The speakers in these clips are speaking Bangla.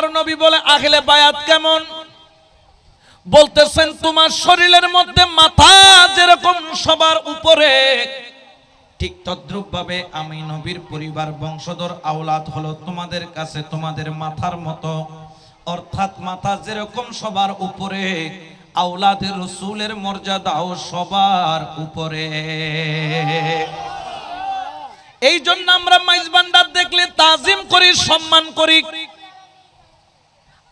আমার নবী বলে আখলে বায়াত কেমন? বলতেছেন, তোমার শরীরের মধ্যে মাথা যেরকম সবার উপরে, ঠিক তদ্রুপ ভাবে আমি নবীর পরিবার, বংশধর, আওলাদ হলো তোমাদের কাছে তোমাদের মাথার মতো। অর্থাৎ মাথা যেরকম সবার উপরে আওলাদের রসুলের মর্যাদাও সবার উপরে। এই জন্য আমরা মাইজ ভান্ডার দেখলে তাজিম করি, সম্মান করি।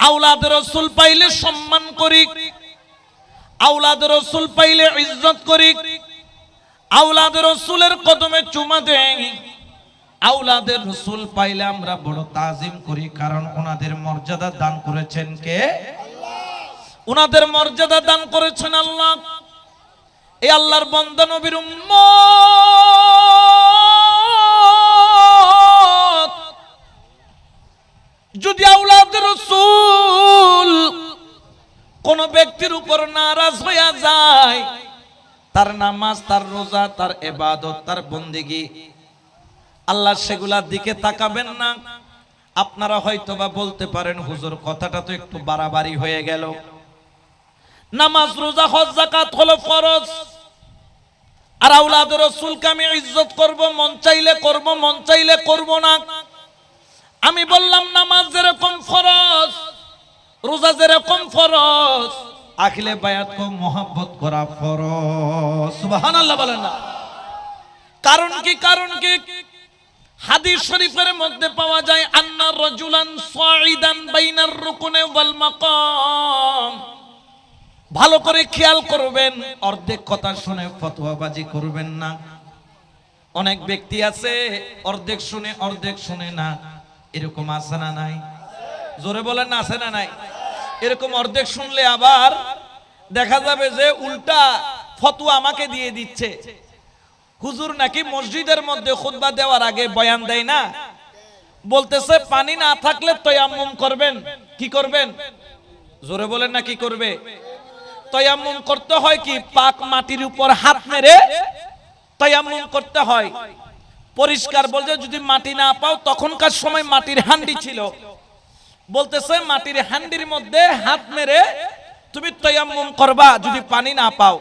আওলাদ রসুল পাইলে সম্মান করি, আওলাদ রসুল পাইলে ইজ্জত করি, আওলাদ রসুলের কদমে চুমা দেই আওলাদের রসুল পাইলে আমরা বড় তাজিম করি, কারণ ওনাদের মর্যাদা দান করেছেন কে? ওনাদের মর্যাদা দান করেছেন আল্লাহ। এই আল্লাহর বন্দা নবীর যদি আউলাদের রসুল কোন ব্যক্তির উপর নারাজ হইয়া যায়, তার নামাজ, তার রোজা, তার এবাদত তার বন্দিগি, আল্লাহ সেগুলার দিকে তাকাবেন না। আপনারা হয়তো বা বলতে পারেন, হুজুর, কথাটা তো একটু বাড়াবাড়ি হয়ে গেল। নামাজ, রোজা, হজ জাকাত হলো ফরজ। আর আউলাদ রসুলকে আমি ইজ্জত করব, মন চাইলে করব, মন চাইলে করব না। আমি বললাম, নামাজ যেরকম ফরজ, রোজা যেরকম ফরজ, আখিলে বায়াত কো করা ফরজ। সুবহানাল্লাহ বলেন না। কারণ কি কারণ কি? হাদিস শরীফের মধ্যে পাওয়া যায় আন্নার রাজুলান সাইদান বাইনার রুকুনে ওয়াল মাকাম। ভালো করে খেয়াল করবেন, অর্ধেক কথা শুনে ফতোয়াবাজি করবেন না। অনেক ব্যক্তি আছে, অর্ধেক শুনে অর্ধেক শুনে না। এরকম আছে না নাই? জোরে বলেন আছে না নাই? এরকম অর্ধেক শুনলে আবার দেখা যাবে যে উল্টা ফতোয়া আমাকে দিয়ে দিচ্ছে। হুজুর নাকি মসজিদের মধ্যে খুতবা দেওয়ার আগে বয়ান দেয় না? বলতেছে, পানি না থাকলে তয়াম্মুম করবেন। কি করবেন? জোরে বলেন না কি করবে? তয়াম্মুম করতে হয় কি? পাক মাটির উপর হাত মেরে তয়াম্মুম করতে হয়। পরিষ্কার বলছে, যদি মাটি না পাও, তখনকার সময় মাটির হান্ডি ছিল। বলতেছে, মাটির হান্ডির মধ্যে হাত মেরে তুমি তয়াম্মুম করবা, যদি পানি না পাও।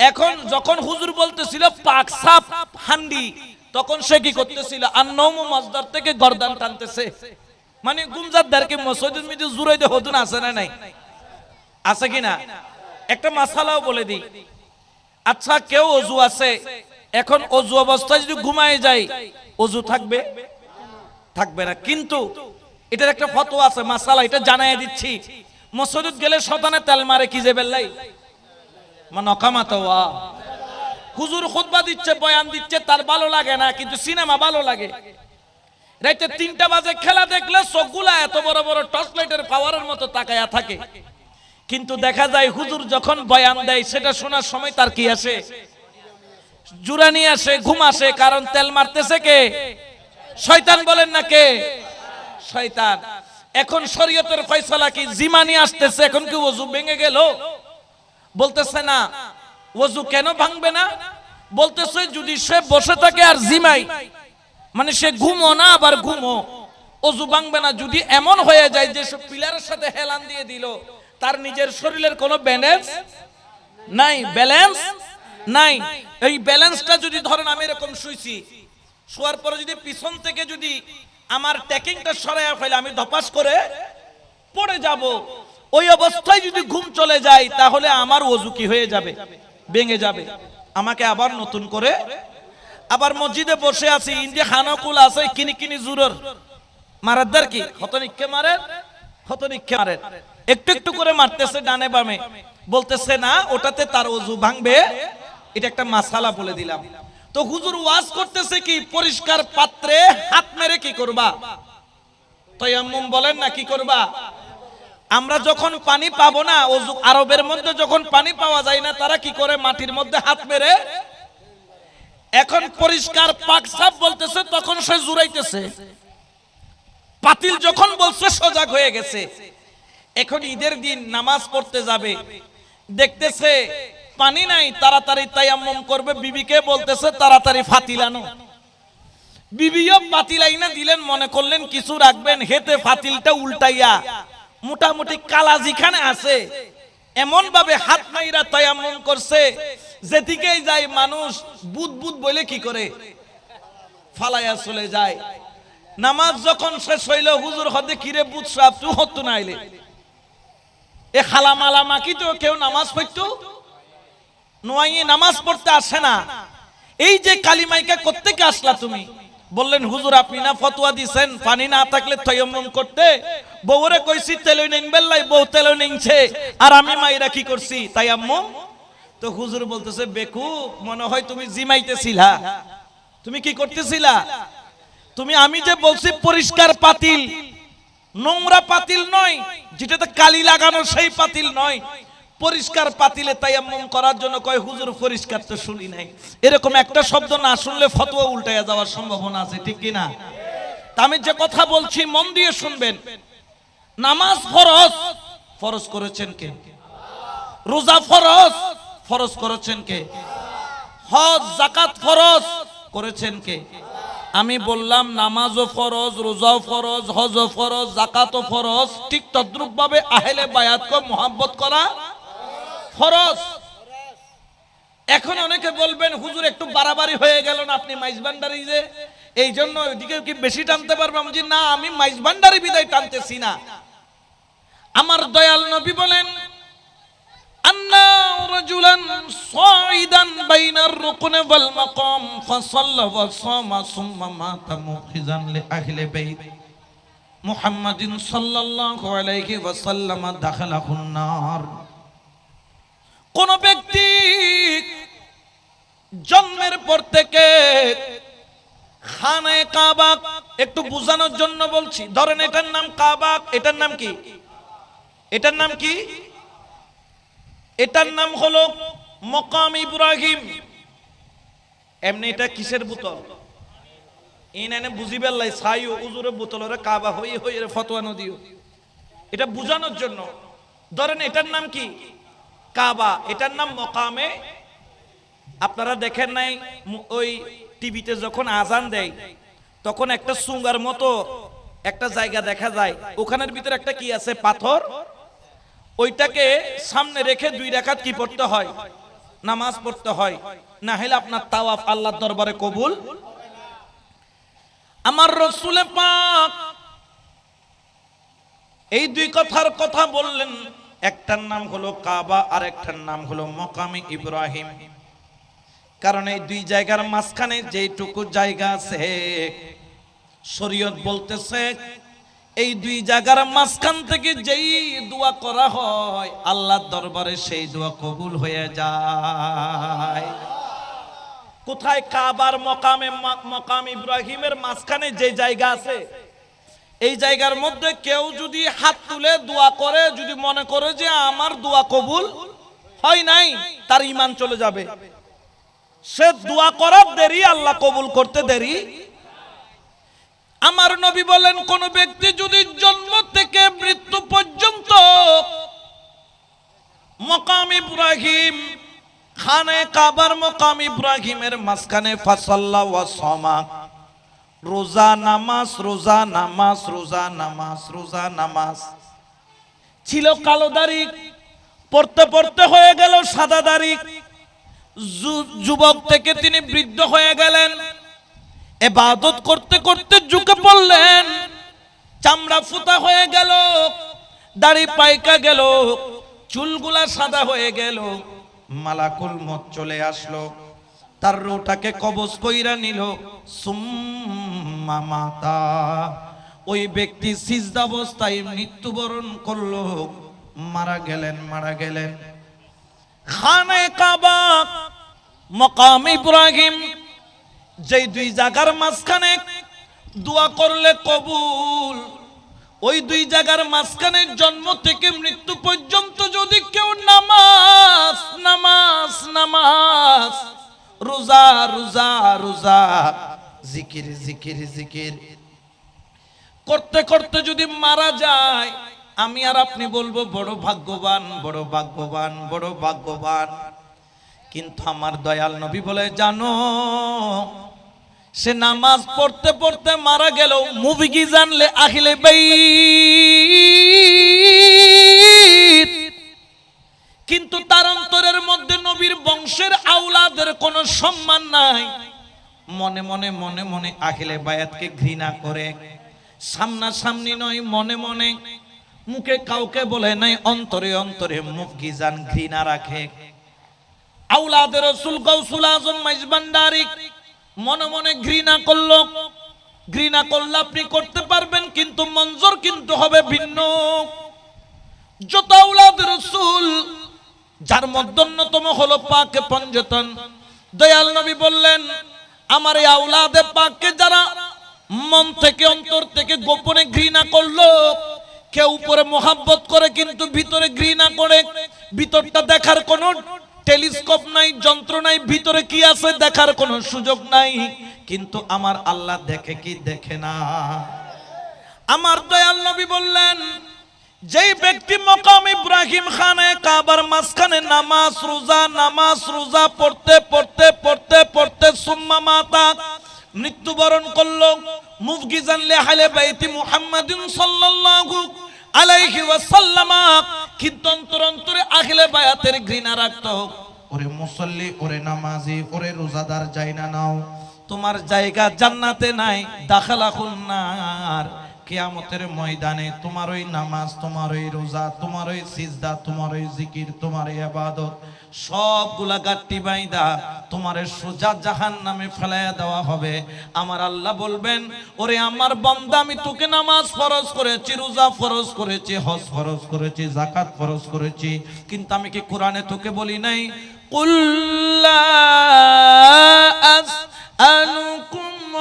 এখন যখন হুজুর বলতেছিল, পাক সাপ হান্ডি, তখন সে কি করতেছিল? আন্নমু মজদার থেকে গর্দান টানতেছে। মানে গুমজারদারকে মসজিদের মধ্যে জুড়াই দে হতুন আছে না নাই? আছে কি না? একটা মাসালাও বলে দিই। আচ্ছা কেউ অজু আছে? এখন অজু অবস্থায় যদি ঘুমায় যায়, অজু থাকবে? থাকবে না। কিন্তু এটার একটা ফটো আছে, মাসালা, এটা জানাই দিচ্ছি। মসজিদ গেলে শতানে তেল মারে, কি যে বেল্লাই? হুজুর খুতবা দিচ্ছে, বয়ান দিচ্ছে, তার ভালো লাগে না, কিন্তু সিনেমা ভালো লাগে। রাইতে তিনটা বাজে, খেলা দেখলে চোখগুলা এত বড় বড় টর্চ পাওয়ারের মতো তাকায়া থাকে। কিন্তু দেখা যায় হুজুর যখন বয়ান দেয়, সেটা শোনার সময় তার কি আসে? জুরানি আসে, ঘুম আসে, কারণ তেল মারতেছে কে? শয়তান বলেন না কে? শয়তান। এখন শরীয়তের ফয়সালা কি? জিমানি আসতেছে, এখন কি ওযু ভেঙে গেল? বলতেছে না। ওযু কেন ভাঙবে না? বলতেছে যদি সে বসে থাকে আর জিমাই মানে সে ঘুমো না, আবার ঘুমো। অজু ভাঙবে না। যদি এমন হয়ে যায় যে সে পিলারের সাথে হেলান দিয়ে দিল, তার নিজের শরীরের কোনো ব্যালেন্স নাই। ব্যালেন্স নাই। এই ব্যালেন্সটা যদি ধরেন, আমি এরকম শুইছি। শোয়ার পরে যদি পিছন থেকে যদি আমার ট্যাকিংটা সরাইয়া ফেলে, আমি ধপাস করে পড়ে যাব। ওই অবস্থায় যদি ঘুম চলে যায়, তাহলে আমার ওজু কি হয়ে যাবে? ভেঙে যাবে। আমাকে আবার নতুন করে আবার মসজিদে বসে আছি। ইন্ডিয়া খানাকুল আছে, কিনি কিনি জুরর। মারাদার কি? হতনিক্ষে মারে হতনিক্ষে মারে। একটু একটু করে মারতেছে ডানে বামে। বলতেছে, না, ওটাতে তার অজু ভাঙবে এটা একটা মাসালা বলে দিলাম। তো হুজুর ওয়াজ করতেছে কি, পরিষ্কার পাত্রে হাত মেরে কি করবা? তয়াম্মুম বলেন না কি করবা? আমরা যখন পানি পাবো না, অজু আরবের মধ্যে যখন পানি পাওয়া যায় না, তারা কি করে মাটির মধ্যে হাত মেরে? এখন পরিষ্কার পাক সাপ বলতেছে, তখন সে জুড়াইতেছে। পাতিল যখন বলছে, সজাগ হয়ে গেছে। এখন ঈদের দিন নামাজ পড়তে যাবে। দেখতেছে পানি নাই, তাড়াতাড়ি তায়াম্মম করবে। বিবিকে বলতেছে, তাড়াতাড়ি ফাতিল আনো বিবিও পাতিল আইনা দিলেন, মনে করলেন, কিছু রাখবেন, হেতে ফাতিলটা উল্টাইয়া। মোটামুটি কালা যেখানে আছে এমন ভাবে হাত মাইরা তয়াম্মম করছে, যেদিকেই যায় মানুষ বুদ বুদ বলে কি করে? ফালাইয়া চলে যায়। নামাজ যখন শেষ হইল, হুজুর হদে কিরে বুধ সাহেব তুই হতো না আইলে এ খালা মালা মাকি তো, কেউ নামাজ পড়তো? নোয়াইয়ে নামাজ পড়তে আসে না। এই যে কালিমাইকা কোত্থেকে আসলা তুমি? বললেন, হুজুর, আপনি না ফতোয়া দিছেন, পানি না থাকলে তয়ম্মম করতে? বউরে কইছি, তেল নিন বেল্লাই বউ তেল নিনছে আর আমি মাইরা কি করছি তাই আম্মু তো হুজুর বলতেছে বেকু মনে হয় তুমি জিমাইতেছিলা। তুমি কি করতেছিলা? তুমি, আমি যে বলছি পরিষ্কার পাতিল, নোংরা পাতিল নয়, যেটাতে কালি লাগানো সেই পাতিল নয় পরিষ্কার পাতিলে তায়াম্মুম করার জন্য কয়, হুজুর, পরিষ্কার তো শুনি নাই। এরকম একটা শব্দ না শুনলে ফতোয়া উল্টাইয়া যাওয়ার সম্ভাবনা আছে, ঠিক কি না আমি যে কথা বলছি, মন দিয়ে শুনবেন। নামাজ ফরজ ফরজ করেছেন কে? রোজা ফরজ ফরজ করেছেন কে? হজ জাকাত ফরজ করেছেন কে? আমি বললাম, নামাজও ফরজ, রোজাও ফরজ, হজও ফরজ জাকাতও ফরজ। ঠিক তদ্রুপ ভাবে আহেলে বায়াতকে মোহাব্বত করা ফরজ এখন অনেকে বলবেন, হুজুর, একটু বাড়াবাড়ি হয়ে গেল না আপনি মাইজবান্ডারি যে? এই জন্য ওইদিকে কি বেশি টানতে পারব? আমি না, আমি মাইজবান্ডারি বিদায় টানতেছি না। আমার দয়াল নবী বলেন, আন্না রাজুলান সাইদান বাইনার রুকনে ওয়াল মাকাম, ফাসাল্লা ওয়া সামা সুম্মা মাতা মুখিজান লি আহলে বাইত। মুহাম্মাদিন সাল্লাল্লাহু আলাইহি ওয়াসাল্লাম দাখালাহুন নার। কোন ব্যক্তি জন্মের পর থেকে খানে কাবাক, একটু বোঝানোর জন্য বলছি। ধরেন এটার নাম কাবাক, এটার নাম কি? এটার নাম কি? এটার নাম হলো মকাম ইব্রাহিম। এমনি এটা কিসের বোতল? এনে বুঝি বেল্লাই ছাই উজুরে কাবা হই রে ফতোয়া এটা বুঝানোর জন্য। ধরেন এটার নাম কি? কাবা, এটার নাম মকামে, আপনারা দেখেন নাই ওই টিভিতে যখন আজান দেয়, তখন একটা সুঙ্গার মতো একটা জায়গা দেখা যায়। ওখানের ভিতরে একটা কি আছে? পাথর। ওইটাকে সামনে রেখে দুই রাকাত কি পড়তে হয়? নামাজ পড়তে হয়। না হলে আপনার তাওয়াফ আল্লাহর দরবারে কবুল। আমার রসুলে পাক এই দুই কথার কথা বললেন। একটার নাম হলো কাবা আর একটার নাম হলো মকামি ইব্রাহিম। কারণ এই দুই জায়গার মাঝখানে যেটুকু জায়গা আছে, শরীয়ত বলতেছে, এই দুই জায়গার মাঝখান থেকে যেই দোয়া করা হয়, আল্লাহর দরবারে সেই দোয়া কবুল হয়ে যায়। কোথায় কাবার মকামে মকাম ইব্রাহিমের মাঝখানে যে জায়গা আছে এই জায়গার মধ্যে কেউ যদি হাত তুলে দোয়া করে, যদি মনে করে যে আমার দোয়া কবুল হয় নাই, তার ইমান চলে যাবে। সে দোয়া করার দেরি, আল্লাহ কবুল করতে দেরি। আমার নবী বলেন, কোন ব্যক্তি যদি জন্ম থেকে মৃত্যু পর্যন্ত মকাম ইব্রাহিম, খানে কাবার মকাম ইব্রাহিমের মাঝখানে ফাসাল্লা ওয়া সমা রোজা নামাজ রোজা নামাজ রোজা নামাজ রোজা নামাজ। ছিল কালো দাড়ি, পড়তে পড়তে হয়ে গেল সাদা দাড়ি। যুবক থেকে তিনি বৃদ্ধ হয়ে গেলেন। এবাদত করতে করতে ঝুঁকে পড়লেন। চামড়া ফুতা হয়ে গেল, দাড়ি পাইকা গেল, চুলগুলা সাদা হয়ে গেল। মালাকুল মত চলে আসলো। তার রোটাকে কবজ কইরা নিল। সুম্মা ওই ব্যক্তি সিজদাবস্থায় মৃত্যুবরণ করল, মারা গেলেন মারা গেলেন। খানে কাবা, মকাম ইব্রাহিম দুই জায়গার মাঝখানে দোয়া করলে কবুল, ওই দুই জায়গার মাঝখানে জন্ম থেকে মৃত্যু পর্যন্ত যদি কেউ নামাজ নামাজ নামাজ, রোজা রোজা রোজা জিকির জিকির জিকির। করতে করতে যদি মারা যায়, আমি আর আপনি বলব, বড় ভাগ্যবান বড় ভাগ্যবান বড় ভাগ্যবান। কিন্তু আমার দয়াল নবী বলে, জানো, সে নামাজ পড়তে পড়তে মারা গেল মুভি কি জানলে আখিলে বাই মনে মনে মনে মনে আখিলে বায়াতকে ঘৃণা করে। সামনাসামনি নয়, মনে মনে মুখে কাউকে বলে নাই, অন্তরে অন্তরে মুখ গিজান ঘৃণা রাখে। আউলাদের রসুল গৌসুল আজম মাইজবান্ডারি মনে মনে ঘৃণা করল। ঘৃণা করলে আপনি করতে পারবেন, কিন্তু মঞ্জুর কিন্তু হবে ভিন্ন। যত আউলাদ রসুল, যার মধ্যে অন্যতম হলো পাকে পঞ্জতন। দয়াল নবী বললেন আমার এই আউলাদে পাককে যারা মন থেকে, অন্তর থেকে গোপনে ঘৃণা করল, কেউ উপরে মোহাব্বত করে কিন্তু ভিতরে ঘৃণা করে, ভিতরটা দেখার কোনো টেলিস্কোপ নাই, যন্ত্র নাই, ভিতরে কি আছে দেখার কোনো সুযোগ নাই। কিন্তু আমার আল্লাহ দেখে কি দেখে না। আমার দয়াল নবী বললেন যেই ব্যক্তি মকাম ইব্রাহিম খানে কাবার মাঝখানে নামাজ রোজা নামাজ রোজা পড়তে পড়তে পড়তে পড়তে সুম্মা মাতা মৃত্যুবরণ করল। মুফগি জানলে হালে বাইতি মুহাম্মাদিন সাল্লাল্লাহু আলাইহি ওয়াসাল্লামা কিন্তু অন্তর অন্তরে আখিলে বায়াতের ঘৃণা রাখতো। ওরে মুসল্লি ওরে নামাজি ওরে রোজাদার যাই না নাও। তোমার জায়গা জান্নাতে নাই দাখালা খুন্নার কেয়ামতের ময়দানে তোমার ওই নামাজ তোমার ওই রোজা তোমার ওই সিজদা তোমার ওই জিকির তোমার ওই আবাদত সবগুলা গাট্টি বাইদা তোমার সোজা জাহান নামে ফেলাইয়া দেওয়া হবে। আমার আল্লাহ বলবেন, ওরে আমার বন্দা, আমি তোকে নামাজ ফরজ করেছি, রোজা ফরজ করেছি, হজ ফরজ করেছি জাকাত ফরজ করেছি, কিন্তু আমি কি কোরআনে তোকে বলি নাই? উল্লা আস আনুকুম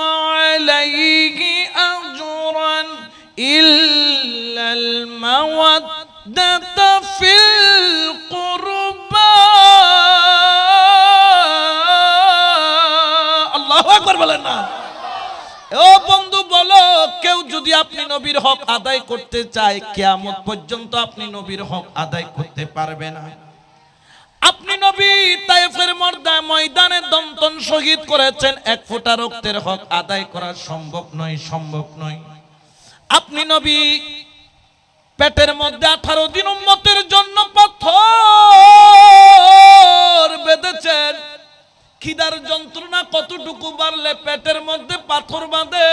আলাইহি إلا المودة في القربى الله أكبر বলেন না ও বন্ধু বলো কেউ যদি আপনি নবীর হক আদায় করতে চায় কিয়ামত পর্যন্ত আপনি নবীর হক আদায় করতে পারবে না আপনি নবী তাইফের মর্দা ময়দানে দন্তন শহীদ করেছেন এক ফোঁটা রক্তের হক আদায় করা সম্ভব নয় সম্ভব নয় আপনি নবী, পেটের মধ্যে আঠারো দিন উম্মতের জন্য পাথর বেঁধেছেন। খিদার যন্ত্রণা কতটুকু বাড়লে পেটের মধ্যে পাথর বাঁধে?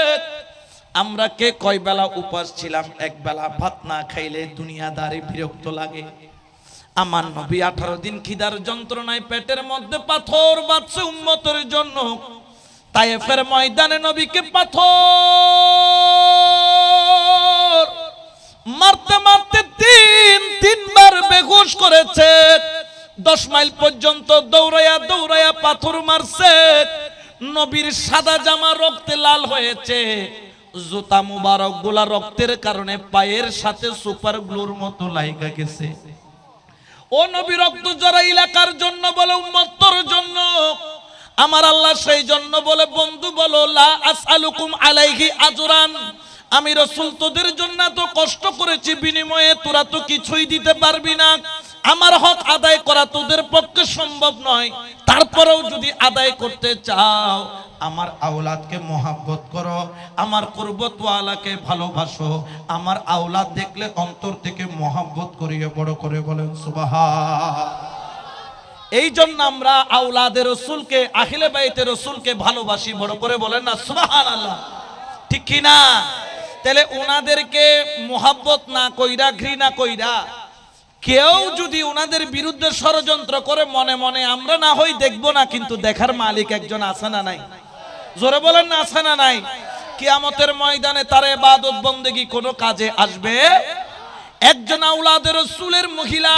আমরা কে কয় বেলা উপাস ছিলাম, এক বেলা ভাত না খাইলে দুনিয়াদারি বিরক্ত লাগে। আমার নবী আঠারো দিন খিদার যন্ত্রণায় পেটের মধ্যে পাথর বাঁধছে উন্মতের জন্য। তাইফের ময়দানে নবীকে পাথর মারতে মারতে তিন, তিনবার বেঘোষ করেছে। দশ মাইল পর্যন্ত দৌড়াইয়া দৌড়াইয়া পাথর মারছে। নবীর সাদা জামা রক্তে লাল হয়েছে। জুতা মুবারকগুলা রক্তের কারণে পায়ের সাথে সুপার গ্লুর মতো লাইগা গেছে। ও নবী রক্ত জরা এলাকার জন্য বলে? উম্মত্তর জন্য। আমার আল্লাহ সেই জন্য বলে, বন্ধু বলো আলাইহি আজরান। আমি রসুল তোদের জন্য তো কষ্ট করেছি, বিনিময়ে তোরা তো কিছুই দিতে পারবি না। আমার হক আদায় করা তোদের পক্ষে সম্ভব নয়। তারপরেও যদি আদায় করতে চাও, আমার আওলাদকে মহাব্বত করো, আমার কুরবতওয়ালাকে ভালোবাসো, আমার আওলাদ দেখলে অন্তর থেকে মহাব্বত করিয়ে বড় করে বলেন সুবহান এই জন্য আমরা আওলাদের রসুলকে আহিলে বাইতে রসুলকে ভালোবাসি, বড় করে বলেন না সুবাহান আল্লাহ ঠিক কি না? তাহলে ওনাদেরকে মোহাব্বত না কইরা, ঘৃণা কইরা, কেউ যদি ওনাদের বিরুদ্ধে ষড়যন্ত্র করে, মনে মনে আমরা না হই দেখব না, কিন্তু দেখার মালিক একজন আছে না নাই? জোরে বলেন না, আছে না নাই? কিয়ামতের ময়দানে তার ইবাদত বন্দেগী কোনো কাজে আসবে? একজন আউলাদের রসুলের মহিলা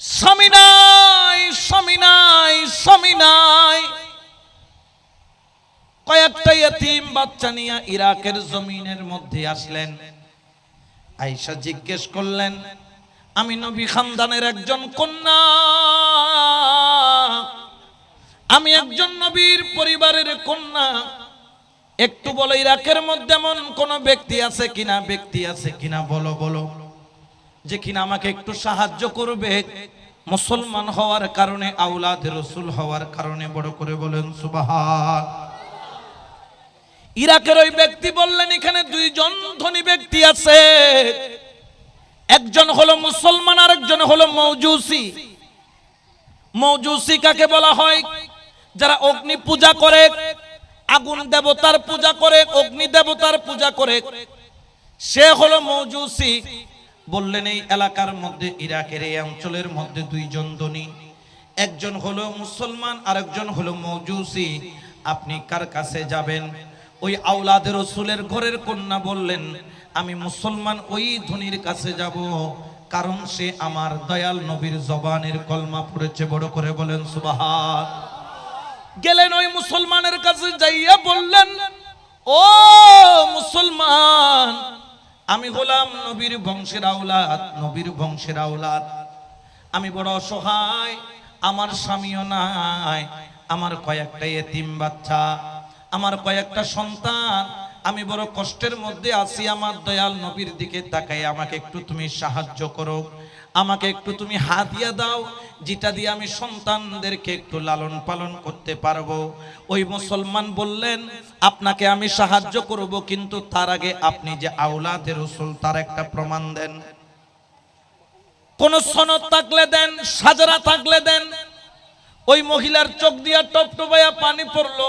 স্বামী নাই স্বামী নাই, স্বামী কয়েকটা ইতিম বাচ্চা নিয়ে ইরাকের জমিনের মধ্যে আসলেন। আয়েশা জিজ্ঞেস করলেন, আমি নবী খানদানের একজন কন্যা। আমি একজন নবীর পরিবারের কন্যা। একটু বলো, ইরাকের মধ্যে এমন কোন ব্যক্তি আছে কিনা? ব্যক্তি আছে কিনা? বলো বলো। যে কিনা আমাকে একটু সাহায্য করবে। মুসলমান হওয়ার কারণে আউলাদ রসুল হওয়ার কারণে, বড় করে বলেন সুবাহ ইরাকের ওই ব্যক্তি বললেন, এখানে দুইজন ধনী ব্যক্তি আছে। একজন হলো মুসলমান আর একজন হলো মৌজুসি। মৌজুসি কাকে বলা হয়? যারা অগ্নি পূজা করে, আগুন দেবতার পূজা করে, অগ্নি দেবতার পূজা করে। সে হলো মৌজুসি। বললেন, এই এলাকার মধ্যে, ইরাকের এই অঞ্চলের মধ্যে দুইজন ধনী। একজন হলো মুসলমান আর একজন হলো মৌজুসি। আপনি কার কাছে যাবেন? ওই আউলাদের রসুলের ঘরের কন্যা বললেন, আমি মুসলমান, ওই ধনির কাছে যাব। কারণ সে আমার দয়াল নবীর জবানের কলমা পড়েছে। বড় করে বলেন, সুবাহান। গেলেন ওই মুসলমানের কাছে যাইয়া বললেন, ও মুসলমান আমি হলাম নবীর বংশের আওলাদ, নবীর বংশের আওলাদ। আমি বড় অসহায়, আমার স্বামীও নাই, আমার কয়েকটা এতিম বাচ্চা, আমার কয়েকটা সন্তান। আমি বড় কষ্টের মধ্যে আছি, আমার দয়াল নবীর দিকে তাকাই আমাকে একটু তুমি সাহায্য করো। আমাকে একটু তুমি হাতিয়া দাও, যেটা দিয়ে আমি সন্তানদেরকে একটু লালন পালন করতে পারব। ওই মুসলমান বললেন, আপনাকে আমি সাহায্য করব, কিন্তু তার আগে আপনি যে আউলাদের রসুল, তার একটা প্রমাণ দেন। কোন সনদ থাকলে দেন, সাজরা থাকলে দেন। ওই মহিলার চোখ দিয়া টপটপাইয়া পানি পড়ল।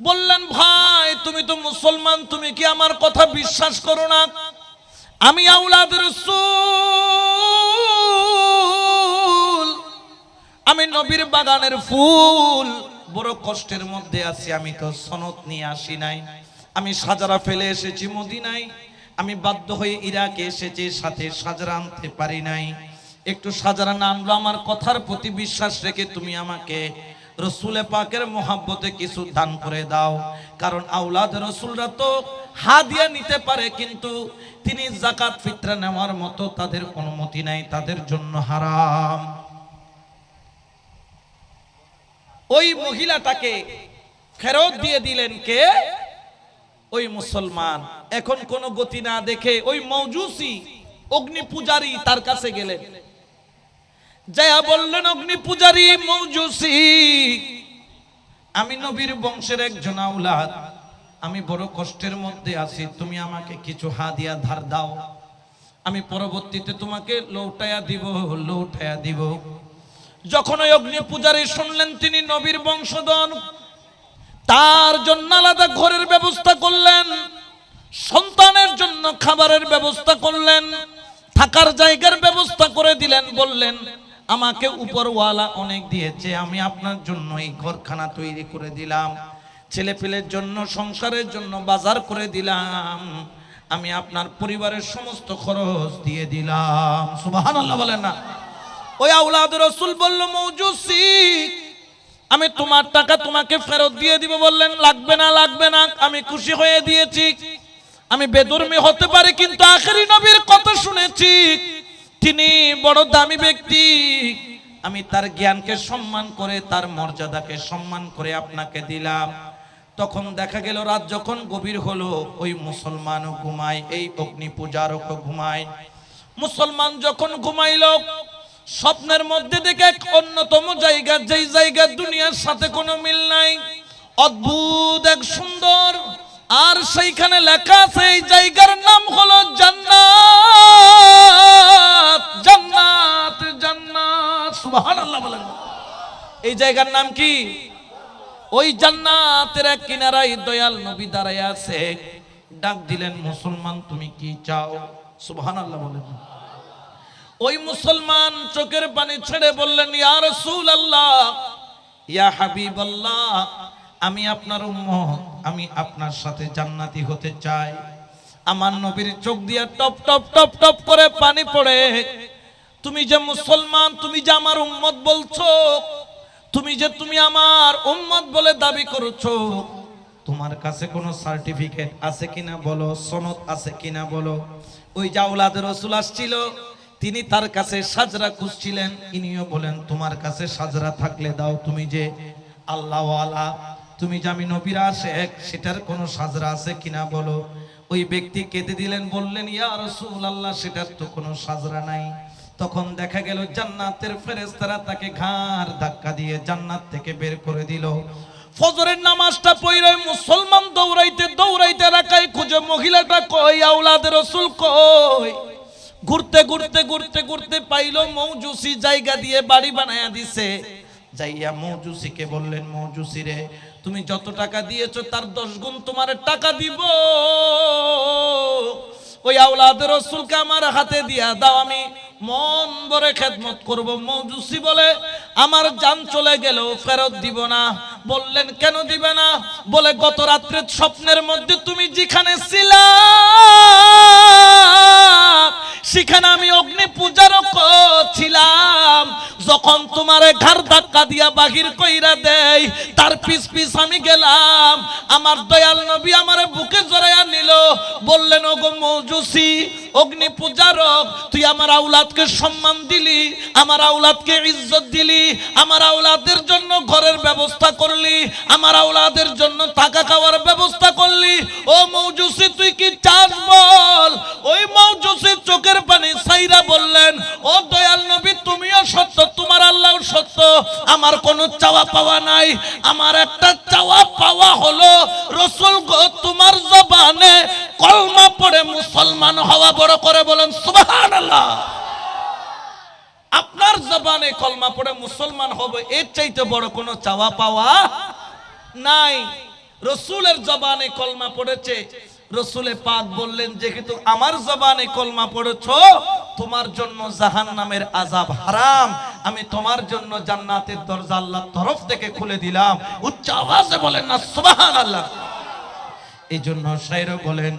বললেন, ভাই, তুমি তো মুসলমান, তুমি কি আমার কথা বিশ্বাস করো না? আমি আউলাদ রসুল। আমি নবীর বাগানের ফুল। বড় কষ্টের মধ্যে আছি, আমি তো সনদ নিয়ে আসি নাই। আমি সাজারা ফেলে এসেছি মদিনায়। আমি বাধ্য হয়ে ইরাকে এসেছি, সাথে সাজারা আনতে পারি নাই। একটু সাজারা না আনলো, আমার কথার প্রতি বিশ্বাস রেখে তুমি আমাকে রসুলে পাকের মোহাব্বতে কিছু দান করে দাও। কারণ আউলাদ রসুলরা তো হাদিয়া নিতে পারে, কিন্তু তিনি জাকাত ফিতরা নেওয়ার মতো তাদের অনুমতি নাই, তাদের জন্য হারাম। ওই মহিলাটাকে ফেরত দিয়ে দিলেন কে? ওই মুসলমান। এখন কোন গতি না দেখে ওই মৌজুসি অগ্নি পূজারী তার কাছে গেলেন। জয়া বললেন, অগ্নি পূজারী, মৌজুসি। আমি নবীর বংশের একজন আউলাদ। আমি বড় কষ্টের মধ্যে আছি। তুমি আমাকে কিছু হাদিয়া ধার দাও। আমি পরবর্তীতে তোমাকে লৌটায়া দিব লৌটায়া দিব। যখন ওই অগ্নি পূজারী শুনলেন, তিনি নবীর বংশধন তার জন্য আলাদা ঘরের ব্যবস্থা করলেন, সন্তানের জন্য খাবারের ব্যবস্থা করলেন, থাকার জায়গার ব্যবস্থা করে দিলেন, বললেন আমাকে উপরওয়ালা অনেক দিয়েছে, আমি আপনার জন্য এই ঘরখানা তৈরি করে দিলাম। ছেলে পেলের জন্য, সংসারের জন্য বাজার করে দিলাম। আমি আপনার পরিবারের সমস্ত খরচ দিয়ে দিলাম। সুবহানাল্লাহ বলেন না। ওই আউলাদ রসুল বলল মৌজুসি আমি তোমার টাকা তোমাকে ফেরত দিয়ে দিব বললেন, লাগবে না লাগবে না, আমি খুশি হয়ে দিয়েছি। আমি বেদর্মী হতে পারি, কিন্তু আখেরি নবীর কথা শুনেছি। তিনি বড় দামি ব্যক্তি। আমি তার জ্ঞানকে সম্মান করে, তার মর্যাদাকে সম্মান করে আপনাকে দিলাম। তখন দেখা গেল, রাত যখন গভীর হলো, ওই মুসলমানও ঘুমায়, এই অগ্নি পূজারকও ঘুমায়। মুসলমান যখন ঘুমাইল, স্বপ্নের মধ্যে দেখে এক অন্যতম জায়গা, যেই জায়গা দুনিয়ার সাথে কোনো মিল নাই। অদ্ভুত, এক সুন্দর আর সেইখানে লেখা এই জায়গার নাম হলো জান্নাত। জান্নাত জান্নাত। সুবহানাল্লাহ বলেন। এই জায়গার নাম কি? ওই জান্নাতের এক কিনারায় দয়াল নবী দাঁড়ায় আছে। ডাক দিলেন, মুসলমান, তুমি কি চাও? সুবহানাল্লাহ বলেন। ওই মুসলমান চোখের পানি ছেড়ে বললেন, ইয়া রাসূল আল্লাহ ইয়া হাবিব আল্লাহ আমি আপনার উম্মত, আমি আপনার সাথে জান্নাতি হতে চাই। আমার নবীর চোখ দিয়ে টপ টপ টপ টপ করে পানি পড়ে। তুমি যে মুসলমান, তুমি যে আমার উম্মত বলছো, তুমি যে তুমি আমার উম্মত বলে দাবি করছ, তোমার কাছে কোনো সার্টিফিকেট আছে কিনা বলো, সনদ আছে কিনা বলো। ওই জাউলাদ রসুল আসছিল, তিনি তার কাছে সাজরা খুঁজছিলেন। ইনিও বলেন, তোমার কাছে সাজরা থাকলে দাও তুমি যে আল্লাহ তুমি যে আমি নবীরা সেটার কোনো সাজরা আছে কিনা বলো? ওই ব্যক্তি কেঁদে দিলেন, বললেন, ইয়া রসুল আল্লাহ সেটার তো কোনো সাজরা নাই। তখন দেখা গেল, জান্নাতের ফেরেশতারা তাকে ঘাড় ধাক্কা দিয়ে জান্নাত থেকে বের করে দিল। ফজরের নামাজটা পড়ে মুসলমান দৌড়াইতে দৌড়াইতে রাখাই খুঁজে, মহিলাটা কই? আউলাদের রসুল কই? ঘুরতে ঘুরতে ঘুরতে ঘুরতে পাইলো, মৌজুসি জায়গা দিয়ে বাড়ি বানায়া দিছে। যাইয়া মৌজুসিকে বললেন, মৌজুসি রে, তুমি যত টাকা দিয়েছ তার দশ গুণ তোমার টাকা দিব। ওই আউলাদ রসুলকে আমার হাতে দিয়া দাও, আমি মন ভরে খেদমত করব, মৌজুসি বলে, আমার জান চলে গেলেও ফেরত দিব না। বললেন, কেন দিবে না? বলে, গত রাত্রে স্বপ্নের মধ্যে তুমি যেখানে ছিলাম সেখানে আমি অগ্নি পূজারও ছিলাম যখন তোমার ঘাড় ধাক্কা দিয়া বাহির কইরা দেই তার পিস পিস আমি গেলাম। আমার দয়াল নবী আমার বুকে জড়াইয়া নিল। বললেন, ওগো মৌজুসি, অগ্নি পূজারক, তুই আমার আউলাদকে সম্মান দিলি, আমার আউলাদকে ইজ্জত দিলি, আমার আউলাদের জন্য ঘরের ব্যবস্থা করলি, আমার আউলাদের জন্য থাকা খাওয়ার ব্যবস্থা করলি। ও মৌজুসি, তুই কি চাস বল? ওই মৌজুসি চোখের পানি সাইরা বললেন, ও দয়াল নবী, তুমিও সত্য, তোমার আল্লাহ সত্য, আমার কোনো চাওয়া পাওয়া নাই। আমার একটা চাওয়া পাওয়া হলো, রসুল গো, তোমার জবানে কলমা পড়ে মুসলমান হওয়া। বড় করে বলেন, সুবহানাল্লাহ। আপনার জবানে কলমা পড়ে মুসলমান হবে, এর চাইতে বড় কোনো চাওয়া পাওয়া নাই। রসুলের জবানে কলমা পড়েছে, রসুলে পাক বললেন, যেহেতু আমার জবানে কলমা পড়েছ, তোমার জন্য জাহান নামের আজাব হারাম। আমি তোমার জন্য জান্নাতের দরজা আল্লাহর তরফ থেকে খুলে দিলাম। উচ্চ আওয়াজে বলেন, না সুবাহান আল্লাহ এই জন্য শাইরও বলেন,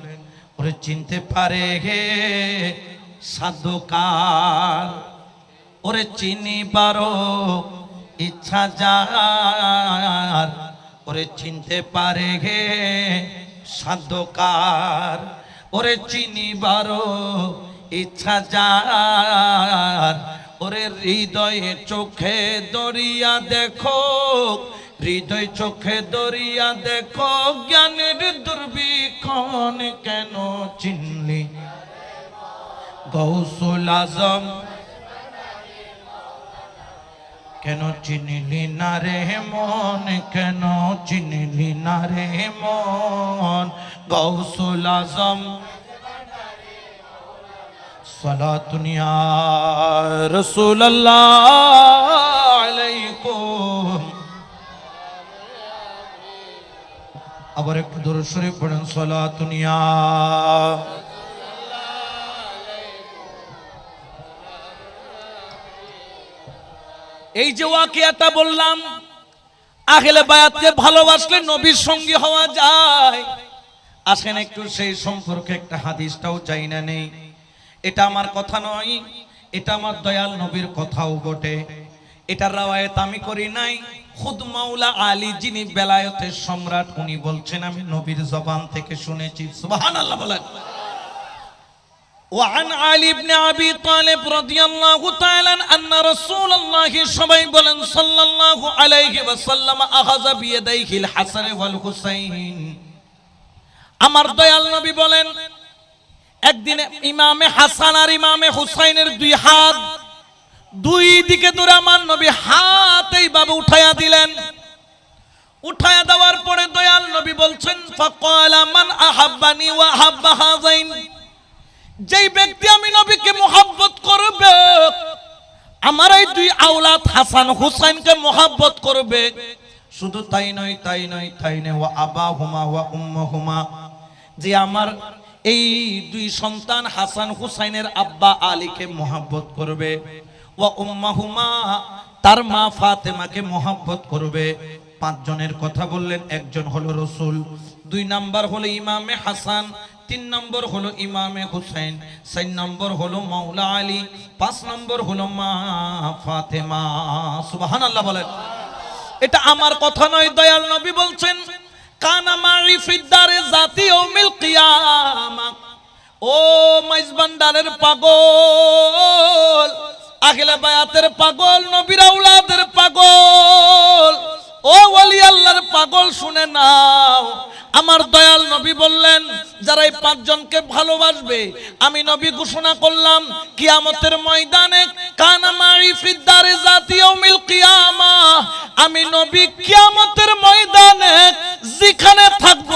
ওরে চিনতে পারে হে সাধুকার ওরে চিনি বারো ইচ্ছা যার, ওরে চিনতে পারে হে সাধকার ওরে চিনি বারো ইচ্ছা যার, ওরে হৃদয়ে চোখে দরিয়া দেখো, হৃদয় চোখে দরিয়া দেখো, জ্ঞানের দুর্বিক্ষণ কেন চিনলি? গৌসুল আজম কেন চিনিলি না রে মন? কেন চিনিলি না রে মন? গৌসুল আজম। সালাতুনিয়া রসুল্লাহ আলাইকুম। আবার একটু দূর শরীফ পড়েন সালাতুনিয়া এই যে ওয়াকিয়াটা বললাম, আখেলে বায়াতকে ভালোবাসলে নবীর সঙ্গী হওয়া যায়। আসেন একটু সেই সম্পর্কে একটা হাদিসটাও চাই না নেই। এটা আমার কথা নয়, এটা আমার দয়াল নবীর কথাও বটে। এটার রাওয়ায়াত আমি করি নাই, খুদ মাওলা আলী যিনি বেলায়েতের সম্রাট, উনি বলছেন, আমি নবীর জবান থেকে শুনেছি। সুবহানাল্লাহ বলেন। وعن علي بن ابي طالب رضي الله تعالى ان رسول الله সবাই বলেন সাল্লাল্লাহু আলাইহি ওয়াসাল্লাম আখায বিয়াদাইহি الحسن والحسين আমার দয়াল নবী বলেন একদিন ইমামে হাসান আর ইমামে হুসাইনের দুই হাত দুই দিকে ধরে আমার নবী হাত এইভাবে উঠাইয়া দিলেন উঠাইয়া দেওয়ার পরে দয়াল নবী বলছেন ফাকালা মান আহাব্বানি ওয়া আহাব্বা হাযাইন যেই ব্যক্তি আমি নবীকে মোহাব্বত করবে, আমার এই দুই আওলাদ হাসান হুসাইনকে মোহাব্বত করবে। শুধু তাই নয় তাই নয় তাই নয় ও আবা হুমা ওয়া উম্মা হুমা যে আমার এই দুই সন্তান হাসান হুসাইনের আব্বা আলীকে মোহাব্বত করবে ও উম্মা হুমা তার মা ফাতেমাকে মোহাব্বত করবে। পাঁচজনের কথা বললেন, একজন হলো রসুল, দুই নাম্বার হলো ইমামে হাসান তিন নম্বর হলো ইমামে হুসাইন, চার নম্বর হলো মাওলা আলী, পাঁচ নম্বর হলো মা ফাতেমা। সুবাহান আল্লাহ বলেন। এটা আমার কথা নয়, দয়াল নবী বলছেন, কানা মারিফিদ্দারে জাতি ওমিল কিয়ামা। ও মাইজবান্ডারের পাগল আখিলা বায়াতের পাগল, নবীর আউলাদের পাগল। ও ওলি, আল্লাহর পাগল শুনে নাও। আমার দয়াল নবী বললেন, যারা এই পাঁচজনকে ভালোবাসবে, আমি নবী ঘোষণা করলাম, কিয়ামতের ময়দানে কানা মারিফিদ্দারে জাতীয় মিল কিয়ামা। আমি নবী কিয়ামতের ময়দানে যেখানে থাকব,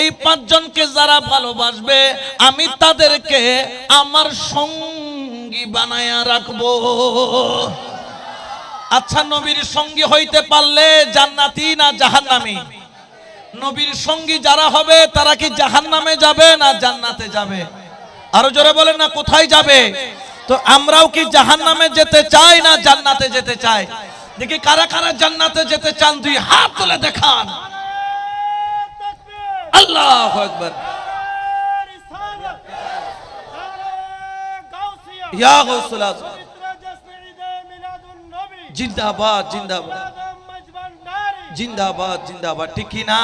এই পাঁচজনকে যারা ভালোবাসবে, আমি তাদেরকে আমার সঙ্গী বানায়া রাখব। আচ্ছা নবীর সঙ্গী হইতে পারলে জান্নাতি না জাহান্নামী? নবীর সঙ্গী যারা হবে তারা কি জাহান্নামে যাবে না জান্নাতে যাবে? আরও জোরে বলেন না কোথায় যাবে? তো আমরাও কি জাহান্নামে যেতে চাই না জান্নাতে যেতে চাই? দেখি কারা কারা জান্নাতে যেতে চান দুই হাত তুলে দেখান। আল্লাহ ইয়া গৌসুল আজম। জিন্দাবাদ জিন্দাবাদ। জিন্দাবাদ জিন্দাবাদ, ঠিক কি না?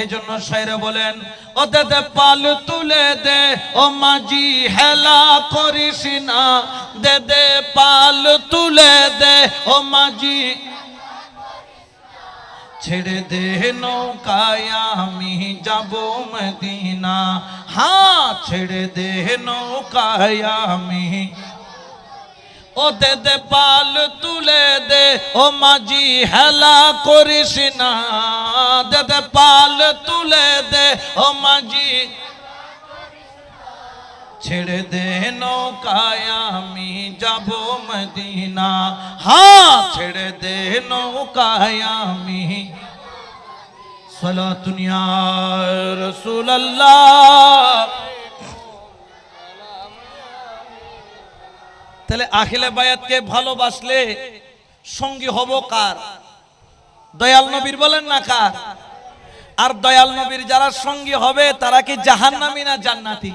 এই জন্য সাইরে বলেন, ও দে পাল তুলে দে, ও মাঝি হেলা করিস না। দে দে পাল তুলে দে, ও মাঝি ছেড়ে দে, নৌকায় আমি যাব মদিনা। হ্যাঁ ছেড়ে দে, নৌকায় আমি ও দে দে পাল তুলে দে, ও মাঝি হেলা করিস না। দে দে পাল তুলে দে, ও মাঝি ছেড়ে দে নৌকায়, আমি যাব মদিনা। হ্যাঁ ছেড়ে দে নৌকায়, আমি সলাতুনিয়া রসুল আল্লাহ তাহলে আখিলে বায়াতকে ভালোবাসলে সঙ্গী হব কার? দয়াল নবীর বলেন না কার? আর দয়াল নবীর যারা সঙ্গী হবে, তারা কি জাহান্নামী না জান্নাতি?